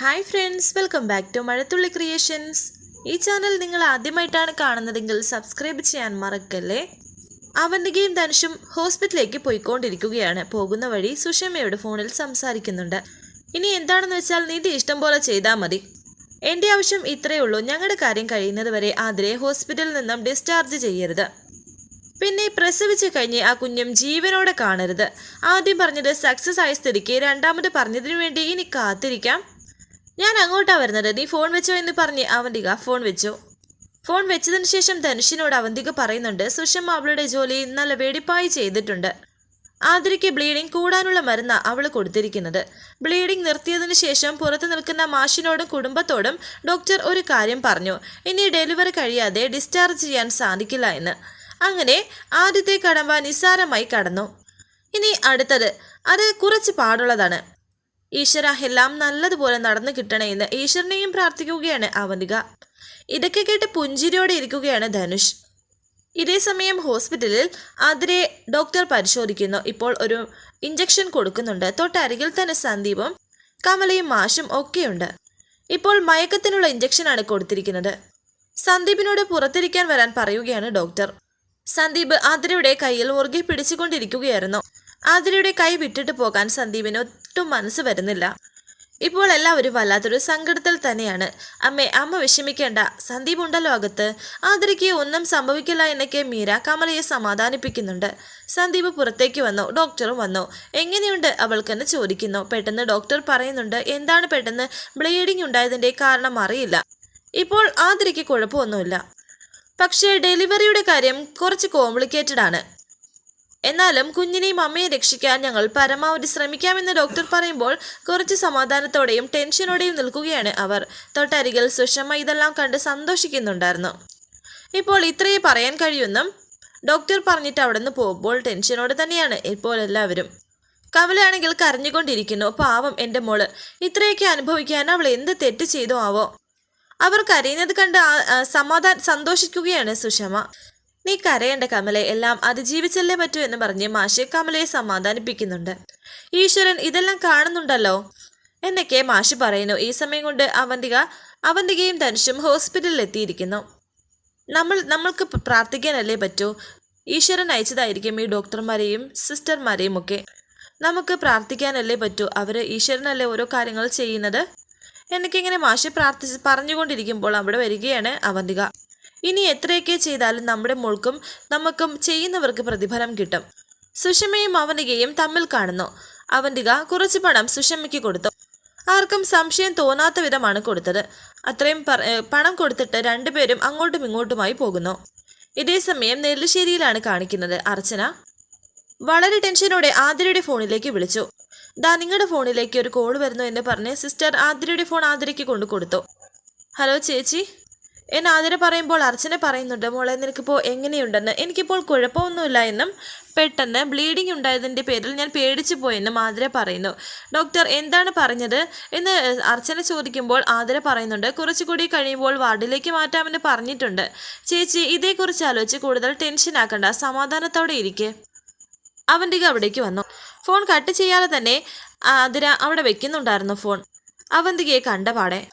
Hi friends welcome back to Mazhathulli creations ഈ channel നിങ്ങൾ ആദ്യമായിട്ടാണ് കാണുന്നതെങ്കിൽ സബ്സ്ക്രൈബ് ചെയ്യാൻ മറക്കല്ലേ? അവന്തികയും ധനുഷും ഹോസ്പിറ്റലിലേക്ക് പോയിക്കൊണ്ടിരിക്കുകയാണ്. പോകുന്ന വഴി സുഷമയുടെ ഫോണിൽ സംസാരിക്കുന്നുണ്ട്. ഇനി എന്താണെന്ന് വെച്ചാൽ നിധി ഇഷ്ടം പോലെ ചെയ്താൽ മതി. എന്റെ ആവശ്യം ഇത്രയേ ഉള്ളൂ. ഞങ്ങളുടെ കാര്യം കഴിയുന്നത് വരെ ആതിരെ ഹോസ്പിറ്റലിൽ നിന്നും ഡിസ്ചാർജ് ചെയ്യരുത്. പിന്നെ പ്രസവിച്ച് കഴിഞ്ഞ് ആ കുഞ്ഞും ജീവനോടെ കാണരുത്. ആദ്യം പറഞ്ഞത് സക്സസ് ആയ സ്ഥിതിക്ക് രണ്ടാമത് പറഞ്ഞതിനു വേണ്ടി ഇനി കാത്തിരിക്കാം. ഞാൻ അങ്ങോട്ടാ വരുന്നത്. നീ ഫോൺ വെച്ചോ എന്ന് പറഞ്ഞ് അവന്തിക ഫോൺ വെച്ചു. ഫോൺ വെച്ചതിന് ശേഷം ധനുഷിനോട് അവന്തിക പറയുന്നുണ്ട് സുഷമ്മ അവളുടെ ജോലി നല്ല വെടിപ്പായി ചെയ്തിട്ടുണ്ട്. ആതിരയ്ക്ക് ബ്ലീഡിംഗ് കൂടാനുള്ള മരുന്ന അവൾ കൊടുത്തിരിക്കുന്നത്. ബ്ലീഡിംഗ് നിർത്തിയതിനു ശേഷം പുറത്തു നിൽക്കുന്ന മാഷിനോടും കുടുംബത്തോടും ഡോക്ടർ ഒരു കാര്യം പറഞ്ഞു. ഇനി ഡെലിവറി കഴിയാതെ ഡിസ്ചാർജ് ചെയ്യാൻ സാധിക്കില്ല എന്ന്. അങ്ങനെ ആദ്യത്തെ കടമ്പ നിസ്സാരമായി കടന്നു. ഇനി അടുത്തത്. അത് കുറച്ച് പാടുള്ളതാണ്. ഈശ്വര എല്ലാം നല്ലതുപോലെ നടന്നു കിട്ടണേ എന്ന് ഈശ്വരനെയും പ്രാർത്ഥിക്കുകയാണ് അവന്തിക. ഇതൊക്കെ കേട്ട് പുഞ്ചിരിയോടെ ഇരിക്കുകയാണ് ധനുഷ്. ഇതേ സമയം ഹോസ്പിറ്റലിൽ അതിരെ ഡോക്ടർ പരിശോധിക്കുന്നു. ഇപ്പോൾ ഒരു ഇഞ്ചക്ഷൻ കൊടുക്കുന്നുണ്ട്. തൊട്ടരികിൽ തന്നെ സന്ദീപും കമലയും മാഷും ഒക്കെയുണ്ട്. ഇപ്പോൾ മയക്കത്തിനുള്ള ഇഞ്ചക്ഷനാണ് കൊടുത്തിരിക്കുന്നത്. സന്ദീപിനോട് പുറത്തിരിക്കാൻ വരാൻ പറയുകയാണ് ഡോക്ടർ. സന്ദീപ് അതിരയുടെ കയ്യിൽ മുറുകെ പിടിച്ചുകൊണ്ടിരിക്കുകയായിരുന്നു. ആതിരയുടെ കൈ വിട്ടിട്ട് പോകാൻ സന്ദീപിന് ഒട്ടും മനസ്സ് വരുന്നില്ല. ഇപ്പോൾ എല്ലാവരും വല്ലാത്തൊരു സങ്കടത്തിൽ തന്നെയാണ്. അമ്മേ അമ്മ വിഷമിക്കേണ്ട. സന്ദീപ് ഉണ്ടല്ലോ അകത്ത്. ആതിരയ്ക്ക് ഒന്നും സംഭവിക്കില്ല എന്നൊക്കെ മീര കമലയെ സമാധാനിപ്പിക്കുന്നുണ്ട്. സന്ദീപ് പുറത്തേക്ക് വന്നു. ഡോക്ടറും വന്നു. എങ്ങനെയുണ്ട്? അവൾക്കെന്ന് ചോദിക്കുന്നു. പെട്ടെന്ന് ഡോക്ടർ പറയുന്നുണ്ട്. എന്താണ് പെട്ടെന്ന്? ബ്ലീഡിംഗ് ഉണ്ടായതിന്റെ കാരണം അറിയില്ല. ഇപ്പോൾ ആതിരയ്ക്ക് കുഴപ്പമൊന്നുമില്ല. പക്ഷേ ഡെലിവറിയുടെ കാര്യം കുറച്ച് കോംപ്ലിക്കേറ്റഡ് ആണ് എന്നാലും കുഞ്ഞിനെയും അമ്മയെ രക്ഷിക്കാൻ ഞങ്ങൾ പരമാവധി ശ്രമിക്കാമെന്ന് ഡോക്ടർ പറയുമ്പോൾ കുറച്ച് സമാധാനത്തോടെയും ടെൻഷനോടെയും നിൽക്കുകയാണ് അവർ. തൊട്ടരികിൽ സുഷമ്മ ഇതെല്ലാം കണ്ട് സന്തോഷിക്കുന്നുണ്ടായിരുന്നു. ഇപ്പോൾ ഇത്രയേ പറയാൻ കഴിയുന്നും ഡോക്ടർ പറഞ്ഞിട്ട് അവിടെ നിന്ന് പോകുമ്പോൾ ടെൻഷനോടെ തന്നെയാണ് ഇപ്പോൾ എല്ലാവരും. കവലയാണെങ്കിൽ കരഞ്ഞുകൊണ്ടിരിക്കുന്നു. പാവം എന്റെ മോൾ. ഇത്രയൊക്കെ അനുഭവിക്കാൻ അവൾ എന്ത് തെറ്റ് ചെയ്തു ആവോ? അവർ കരയുന്നത് കണ്ട് സമാധാന സന്തോഷിക്കുകയാണ് സുഷമ. നീ കരയേണ്ട കമലെ എല്ലാം അതിജീവിച്ചല്ലേ പറ്റൂ എന്ന് പറഞ്ഞ് മാഷെ കമലയെ സമാധാനിപ്പിക്കുന്നുണ്ട്. ഈശ്വരൻ ഇതെല്ലാം കാണുന്നുണ്ടല്ലോ? എന്നൊക്കെ മാഷി പറയുന്നു. ഈ സമയം കൊണ്ട് അവന്തിക അവന്തികയും ധനുഷും ഹോസ്പിറ്റലിൽ എത്തിയിരിക്കുന്നു നമ്മൾ നമ്മൾക്ക് പ്രാർത്ഥിക്കാനല്ലേ പറ്റൂ? ഈശ്വരൻ അയച്ചതായിരിക്കും ഈ ഡോക്ടർമാരെയും സിസ്റ്റർമാരെയും ഒക്കെ. നമുക്ക് പ്രാർത്ഥിക്കാനല്ലേ പറ്റൂ? അവർ ഈശ്വരനല്ലേ ഓരോ കാര്യങ്ങൾ ചെയ്യുന്നത്? ഇങ്ങനെ മാഷി പ്രാർത്ഥിച്ച് പറഞ്ഞുകൊണ്ടിരിക്കുമ്പോൾ അവിടെ വരികയാണ് അവന്തിക. ഇനി എത്രയൊക്കെ ചെയ്താലും നമ്മുടെ മുൾക്കും നമുക്കും ചെയ്യുന്നവർക്ക് പ്രതിഫലം കിട്ടും. സുഷമയും അവനികയും തമ്മിൽ കാണുന്നു. അവന്തിക കുറച്ച് പണം സുഷമയ്ക്ക് കൊടുത്തു. ആർക്കും സംശയം തോന്നാത്ത വിധമാണ് കൊടുത്തത്. അത്രയും പണം കൊടുത്തിട്ട് രണ്ടുപേരും അങ്ങോട്ടും ഇങ്ങോട്ടുമായി പോകുന്നു. ഇതേ സമയം നെല്ലിശ്ശേരിയിലാണ് കാണിക്കുന്നത് അർച്ചന. വളരെ ടെൻഷനോടെ ആതിരയുടെ ഫോണിലേക്ക് വിളിച്ചു. ദാ നിങ്ങളുടെ ഫോണിലേക്ക് ഒരു കോൾ വരുന്നു എന്ന് പറഞ്ഞ് സിസ്റ്റർ ആതിരയുടെ ഫോൺ ആതിരയ്ക്ക് കൊണ്ടു കൊടുത്തു. ഹലോ ചേച്ചി. എന്ന് ആതിര പറയുമ്പോൾ അർച്ചന പറയുന്നുണ്ട് മോളെ നിനക്കിപ്പോൾ എങ്ങനെയുണ്ടെന്ന്? എനിക്കിപ്പോൾ കുഴപ്പമൊന്നുമില്ല എന്നും പെട്ടെന്ന് ബ്ലീഡിംഗ് ഉണ്ടായതിന്റെ പേരിൽ ഞാൻ പേടിച്ചു പോയെന്നും ആതിര പറയുന്നു. ഡോക്ടർ എന്താണ് പറഞ്ഞത്? എന്ന് അർച്ചന ചോദിക്കുമ്പോൾ ആതിര പറയുന്നുണ്ട് കുറച്ചുകൂടി കഴിയുമ്പോൾ വാർഡിലേക്ക് മാറ്റാമെന്ന് പറഞ്ഞിട്ടുണ്ട്. ചേച്ചി ഇതേക്കുറിച്ച് ആലോചിച്ച് കൂടുതൽ ടെൻഷൻ ആക്കണ്ട. സമാധാനത്തോടെ ഇരിക്കെ. അവന്റെ അവിടേക്ക് വന്നു. ഫോൺ കട്ട് ചെയ്യാതെ തന്നെ ആതിര അവിടെ വെക്കുന്നുണ്ടായിരുന്നു ഫോൺ. അവന്തികയെ കണ്ട പാടെ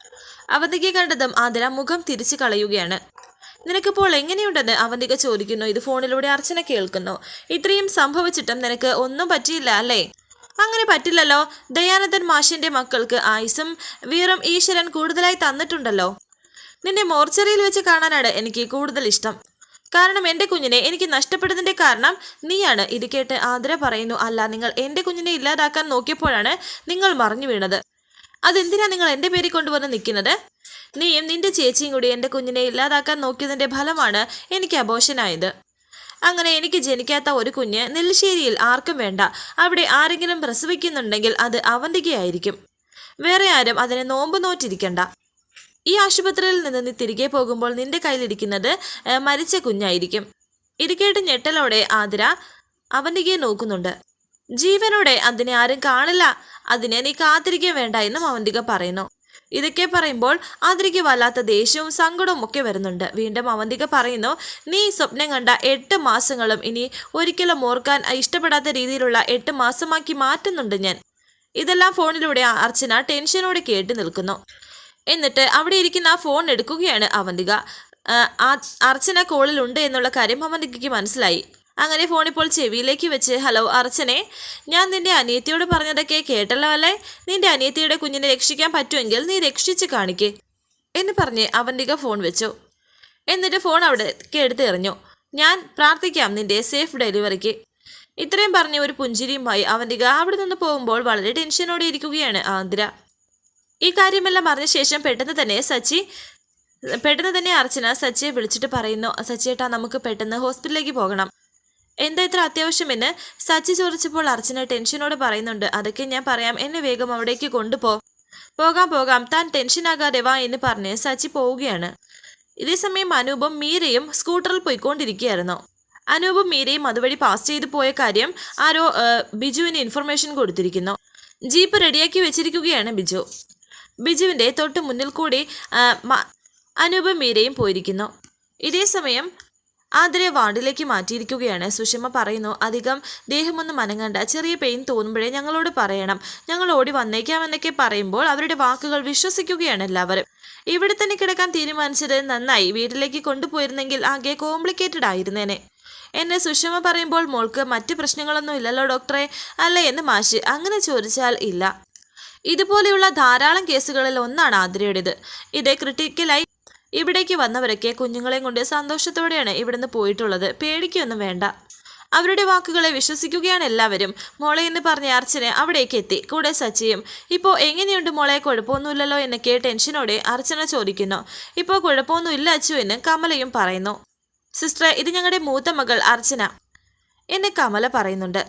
അവന്തികയെ കണ്ടതും ആതിര മുഖം തിരിച്ചു കളയുകയാണ്. നിനക്കിപ്പോൾ എങ്ങനെയുണ്ടെന്ന് അവന്തിക ചോദിക്കുന്നു. ഇത് ഫോണിലൂടെ അർച്ചന കേൾക്കുന്നു. ഇത്രയും സംഭവിച്ചിട്ടും നിനക്ക് ഒന്നും പറ്റിയില്ല അല്ലേ? അങ്ങനെ പറ്റില്ലല്ലോ. ദയാനന്ദൻ മാഷിന്റെ മക്കൾക്ക് ആയുസും വീറും ഈശ്വരൻ കൂടുതലായി തന്നിട്ടുണ്ടല്ലോ. നിന്നെ മോർച്ചറിയിൽ വെച്ച് കാണാനാണ് എനിക്ക് കൂടുതൽ ഇഷ്ടം. കാരണം എന്റെ കുഞ്ഞിനെ എനിക്ക് നഷ്ടപ്പെട്ടതിന്റെ കാരണം നീയാണ്. ഇത് കേട്ട് ആതിര പറയുന്നു. അല്ല നിങ്ങൾ എന്റെ കുഞ്ഞിനെ ഇല്ലാതാക്കാൻ നോക്കിയപ്പോഴാണ് നിങ്ങൾ മറിഞ്ഞു വീണത്. അതെന്തിനാ നിങ്ങൾ എന്റെ പേരിൽ കൊണ്ടുവന്ന് നിൽക്കുന്നത്? നീയും നിന്റെ ചേച്ചിയും കൂടി എന്റെ കുഞ്ഞിനെ ഇല്ലാതാക്കാൻ നോക്കിയതിന്റെ ഫലമാണ് എനിക്ക് അബോഷനായത്. അങ്ങനെ എനിക്ക് ജനിക്കാത്ത ഒരു കുഞ്ഞ് നെല്ലിശ്ശേരിയിൽ ആർക്കും വേണ്ട. അവിടെ ആരെങ്കിലും പ്രസവിക്കുന്നുണ്ടെങ്കിൽ അത് അവന്തികയായിരിക്കും. വേറെ ആരും അതിനെ നോമ്പ് നോറ്റിരിക്കണ്ട. ഈ ആശുപത്രിയിൽ നിന്ന് നീ തിരികെ പോകുമ്പോൾ നിന്റെ കയ്യിലിരിക്കുന്നത് മരിച്ച കുഞ്ഞായിരിക്കും. ഇരിക്കേട്ട് കേട്ട് ഞെട്ടലോടെ ആതിര അവന്തികയെ നോക്കുന്നുണ്ട്. ജീവനോടെ അതിനെ ആരും കാണില്ല. അതിനെ നീ കാത്തിരിക്കുക വേണ്ട എന്നും അവന്തിക പറയുന്നു. ഇതൊക്കെ പറയുമ്പോൾ ആതിരയ്ക്ക് വല്ലാത്ത ദേഷ്യവും സങ്കടവും ഒക്കെ വരുന്നുണ്ട്. വീണ്ടും അവന്തിക പറയുന്നു നീ സ്വപ്നം കണ്ട എട്ട് മാസങ്ങളും ഇനി ഒരിക്കലും ഓർക്കാൻ ഇഷ്ടപ്പെടാത്ത രീതിയിലുള്ള എട്ട് മാസമാക്കി മാറ്റുന്നുണ്ട് ഞാൻ. ഇതെല്ലാം ഫോണിലൂടെ അർച്ചന ടെൻഷനോടെ കേട്ട് നിൽക്കുന്നു. എന്നിട്ട് അവിടെ ഇരിക്കുന്ന ആ ഫോൺ എടുക്കുകയാണ് അവന്തിക. അർച്ചന കോളിലുണ്ട് എന്നുള്ള കാര്യം അവന്തികയ്ക്ക് മനസ്സിലായി. അങ്ങനെ ഫോൺ ഇപ്പോൾ ചെവിയിലേക്ക് വെച്ച് ഹലോ അർച്ചനെ ഞാൻ നിന്റെ അനിയത്തിയോട് പറഞ്ഞതൊക്കെ കേട്ടല്ലോ അല്ലേ? നിന്റെ അനിയത്തിയുടെ കുഞ്ഞിനെ രക്ഷിക്കാൻ പറ്റുമെങ്കിൽ നീ രക്ഷിച്ച് കാണിക്കേ എന്ന് പറഞ്ഞ് അവന്തിക ഫോൺ വെച്ചു. എന്നിട്ട് ഫോൺ അവിടേക്ക് കേടുത്ത് എറിഞ്ഞു. ഞാൻ പ്രാർത്ഥിക്കാം നിന്റെ സേഫ് ഡെലിവറിക്ക് ഇത്രയും പറഞ്ഞ് ഒരു പുഞ്ചിരിയുമായി അവന്തിക അവിടെ നിന്ന് പോകുമ്പോൾ വളരെ ടെൻഷനോടെ ഇരിക്കുകയാണ് ആന്ധ്ര. ഈ കാര്യമെല്ലാം അറിഞ്ഞ ശേഷം പെട്ടെന്ന് തന്നെ സച്ചി പെട്ടെന്ന് തന്നെ അർച്ചന സച്ചിയെ വിളിച്ചിട്ട് പറയുന്നു സച്ചിയേട്ടാ നമുക്ക് പെട്ടെന്ന് ഹോസ്പിറ്റലിലേക്ക് പോകണം. എന്താ ഇത്ര അത്യാവശ്യമെന്ന് സച്ചി ചോദിച്ചപ്പോൾ അർച്ചന ടെൻഷനോട് പറയുന്നുണ്ട്. അതൊക്കെ ഞാൻ പറയാം. എന്നെ വേഗം അവിടേക്ക് കൊണ്ടുപോ. പോകാം പോകാം. താൻ ടെൻഷനാകാതെ വാ എന്ന് പറഞ്ഞ് സച്ചി പോവുകയാണ്. ഇതേസമയം അനൂപും മീരയും സ്കൂട്ടറിൽ പോയിക്കൊണ്ടിരിക്കുകയായിരുന്നു. അനൂപും മീരയും അതുവഴി പാസ് ചെയ്തു പോയ കാര്യം ആരോ ബിജുവിന് ഇൻഫർമേഷൻ കൊടുത്തിരിക്കുന്നു. ജീപ്പ് റെഡിയാക്കി വെച്ചിരിക്കുകയാണ് ബിജു. ബിജുവിന്റെ തൊട്ട് മുന്നിൽ കൂടി അനൂപും മീരയും പോയിരിക്കുന്നു. ഇതേ സമയം ആതിരെ വാർഡിലേക്ക് മാറ്റിയിരിക്കുകയാണ്. സുഷമ പറയുന്നു അധികം ദേഹമൊന്നും മനങ്ങണ്ട ചെറിയ പെയിൻ തോന്നുമ്പോഴേ ഞങ്ങളോട് പറയണം. ഞങ്ങൾ ഓടി വന്നേക്കാമെന്നൊക്കെ പറയുമ്പോൾ അവരുടെ വാക്കുകൾ വിശ്വസിക്കുകയാണ് എല്ലാവരും. ഇവിടെ തന്നെ കിടക്കാൻ തീരുമാനിച്ചത് നന്നായി. വീട്ടിലേക്ക് കൊണ്ടുപോയിരുന്നെങ്കിൽ ആകെ കോംപ്ലിക്കേറ്റഡ് ആയിരുന്നേനെ. എന്നെ സുഷമ പറയുമ്പോൾ മോൾക്ക് മറ്റ് പ്രശ്നങ്ങളൊന്നും ഇല്ലല്ലോ ഡോക്ടറെ. അല്ലേ എന്ന് മാഷ് അങ്ങനെ ചോദിച്ചാൽ ഇല്ല. ഇതുപോലെയുള്ള ധാരാളം കേസുകളിൽ ഒന്നാണ് ആതിരയുടേത്. ഇത് ക്രിട്ടിക്കലായി ഇവിടേക്ക് വന്നവരൊക്കെ കുഞ്ഞുങ്ങളെയും കൊണ്ട് സന്തോഷത്തോടെയാണ് ഇവിടുന്ന് പോയിട്ടുള്ളത്. പേടിക്കൊന്നും വേണ്ട. അവരുടെ വാക്കുകളെ വിശ്വസിക്കുകയാണ് എല്ലാവരും. മോളെ എന്ന് പറഞ്ഞ അർച്ചന അവിടേക്ക് എത്തി. കൂടെ സച്ചിയും ഇപ്പോൾ എങ്ങനെയുണ്ട് മോളെ? കുഴപ്പമൊന്നുമില്ലല്ലോ എന്നൊക്കെ ടെൻഷനോടെ അർച്ചന ചോദിക്കുന്നു. ഇപ്പോൾ കുഴപ്പമൊന്നുമില്ല അച്ചു എന്ന് കമലയും പറയുന്നു. സിസ്റ്റർ ഇത് ഞങ്ങളുടെ മൂത്ത മകൾ അർച്ചന എന്ന് കമല പറയുന്നുണ്ട്.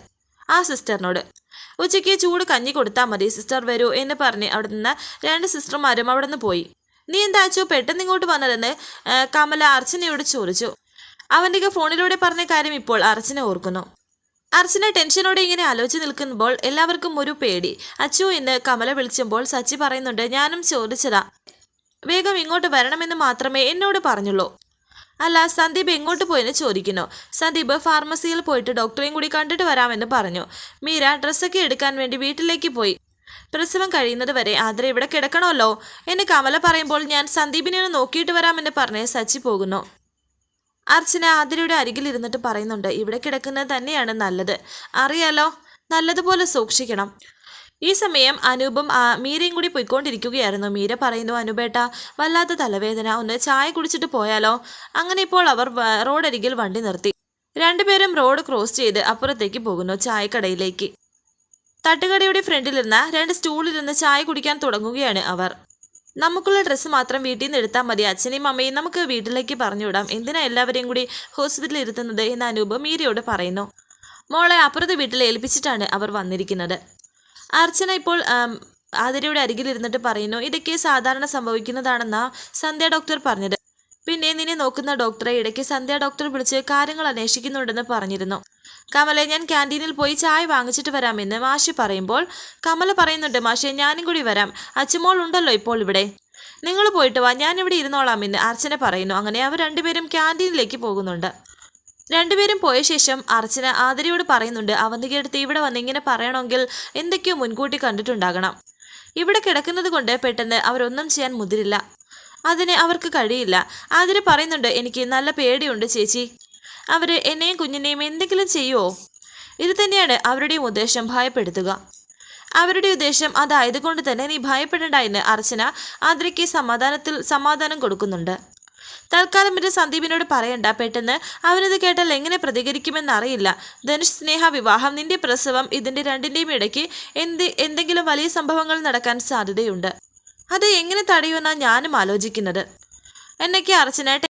ആ സിസ്റ്ററിനോട് ഉച്ചയ്ക്ക് ചൂട് കഞ്ഞി കൊടുത്താൽ മതി സിസ്റ്റർ വരൂ എന്ന് പറഞ്ഞ് അവിടെ നിന്ന് രണ്ട് സിസ്റ്റർമാരും അവിടെ നിന്ന് പോയി. നീ എന്താ അച്ചു പെട്ടെന്ന് ഇങ്ങോട്ട് വന്നതെന്ന് കമല അർച്ചനയോട് ചോദിച്ചു. അവന്റെ ഫോണിലൂടെ പറഞ്ഞ കാര്യം ഇപ്പോൾ അർച്ചന ഓർക്കുന്നു. അർച്ചന ടെൻഷനോടെ ഇങ്ങനെ ആലോചിച്ച് നിൽക്കുമ്പോൾ എല്ലാവർക്കും ഒരു പേടി. അച്ചു എന്ന് കമല വിളിച്ചപ്പോൾ സച്ചി പറയുന്നുണ്ട് ഞാനും ചോദിച്ചതാ. വേഗം ഇങ്ങോട്ട് വരണമെന്ന് മാത്രമേ എന്നോട് പറഞ്ഞുള്ളൂ. അല്ല സന്ദീപ് എങ്ങോട്ട് പോയെന്ന് ചോദിക്കുന്നു. സന്ദീപ് ഫാർമസിയിൽ പോയിട്ട് ഡോക്ടറെയും കൂടി കണ്ടിട്ട് വരാമെന്ന് പറഞ്ഞു. മീര ഡ്രസ്സൊക്കെ എടുക്കാൻ വേണ്ടി വീട്ടിലേക്ക് പോയി. പ്രസവം കഴിയുന്നത് വരെ ആതിര ഇവിടെ കിടക്കണമല്ലോ എന്ന് കമല പറയുമ്പോൾ ഞാൻ സന്ദീപിനെ നോക്കിയിട്ട് വരാമെന്ന് പറഞ്ഞ് സച്ചി പോകുന്നു. അർച്ചന ആതിരയുടെ അരികിൽ ഇരുന്നിട്ട് പറയുന്നുണ്ട് ഇവിടെ കിടക്കുന്നത് തന്നെയാണ് നല്ലത്. അറിയാലോ നല്ലതുപോലെ സൂക്ഷിക്കണം. ഈ സമയം അനൂപും മീരയും കൂടി പോയിക്കൊണ്ടിരിക്കുകയായിരുന്നു. മീര പറയുന്നു അനൂപേട്ട വല്ലാത്ത തലവേദന. ഒന്ന് ചായ കുടിച്ചിട്ട് പോയാലോ? അങ്ങനെ ഇപ്പോൾ അവർ റോഡരികിൽ വണ്ടി നിർത്തി. രണ്ടുപേരും റോഡ് ക്രോസ് ചെയ്ത് അപ്പുറത്തേക്ക് പോകുന്നു ചായക്കടയിലേക്ക്. തട്ടുകടയുടെ ഫ്രണ്ടിലിരുന്ന രണ്ട് സ്റ്റൂളിലിരുന്ന് ചായ കുടിക്കാൻ തുടങ്ങുകയാണ് അവർ. നമുക്കുള്ള ഡ്രസ്സ് മാത്രം വീട്ടിൽ നിന്ന് എടുത്താൽ മതി. അച്ഛനെയും അമ്മയും നമുക്ക് വീട്ടിലേക്ക് പറഞ്ഞുവിടാം. എന്തിനാ എല്ലാവരെയും കൂടി ഹോസ്പിറ്റലിൽ ഇരുത്തുന്നത് എന്ന് അനൂപ് മീരയോട് പറയുന്നു. മോളെ അപ്പുറത്തെ വീട്ടിൽ ഏൽപ്പിച്ചിട്ടാണ് അവർ വന്നിരിക്കുന്നത്. അർച്ചന ഇപ്പോൾ ആതിരയുടെ അരികിലിരുന്നിട്ട് പറയുന്നു ഇതൊക്കെ സാധാരണ സംഭവിക്കുന്നതാണെന്നാ സന്ധ്യ ഡോക്ടർ പറഞ്ഞത്. പിന്നെ നിന്നെ നോക്കുന്ന ഡോക്ടറെ ഇടയ്ക്ക് സന്ധ്യ ഡോക്ടർ വിളിച്ച് കാര്യങ്ങൾ അന്വേഷിക്കുന്നുണ്ടെന്ന് പറഞ്ഞിരുന്നു. കമലെ ഞാൻ ക്യാന്റീനിൽ പോയി ചായ വാങ്ങിച്ചിട്ട് വരാമെന്ന് മാഷി പറയുമ്പോൾ കമല പറയുന്നുണ്ട് മാഷെ ഞാനും കൂടി വരാം. അച്ഛമോൾ ഉണ്ടല്ലോ ഇപ്പോൾ ഇവിടെ. നിങ്ങൾ പോയിട്ട് വാ ഞാൻ ഇവിടെ ഇരുന്നോളാം എന്ന് അർച്ചന പറയുന്നു. അങ്ങനെ അവർ രണ്ടുപേരും ക്യാന്റീനിലേക്ക് പോകുന്നുണ്ട്. രണ്ടുപേരും പോയ ശേഷം അർച്ചന ആതിരയോട് പറയുന്നുണ്ട് അവന്തികയെടുത്ത് ഇവിടെ വന്ന് ഇങ്ങനെ പറയണമെങ്കിൽ എന്തൊക്കെയോ മുൻകൂട്ടി കണ്ടിട്ടുണ്ടാകണം. ഇവിടെ കിടക്കുന്നത് കൊണ്ട് പെട്ടെന്ന് അവരൊന്നും ചെയ്യാൻ മുതിരില്ല. അതിന് അവർക്ക് കഴിയില്ല. ആതിര പറയുന്നുണ്ട് എനിക്ക് നല്ല പേടിയുണ്ട് ചേച്ചി. അവർ എന്നെയും കുഞ്ഞിനെയും എന്തെങ്കിലും ചെയ്യുമോ ഇത് തന്നെയാണ് അവരുടെയും ഉദ്ദേശം ഭയപ്പെടുത്തുക. അവരുടെ ഉദ്ദേശം അതായതുകൊണ്ട് തന്നെ നീ ഭയപ്പെടേണ്ട എന്ന് അർച്ചന ആതിരയ്ക്ക് സമാധാനത്തിൽ സമാധാനം കൊടുക്കുന്നുണ്ട്. തൽക്കാലം ഇത് സന്ദീപിനോട് പറയണ്ട. പെട്ടെന്ന് അവനത് കേട്ടാൽ എങ്ങനെ പ്രതികരിക്കുമെന്നറിയില്ല ധനുഷ് സ്നേഹ വിവാഹം നിന്റെ പ്രസവം ഇതിന്റെ രണ്ടിന്റെയും ഇടയ്ക്ക് എന്ത് എന്തെങ്കിലും വലിയ സംഭവങ്ങൾ നടക്കാൻ സാധ്യതയുണ്ട്. അത് എങ്ങനെ തടയുമെന്നാണ് ഞാനും ആലോചിക്കുന്നത്. എന്നൊക്കെ അർച്ചന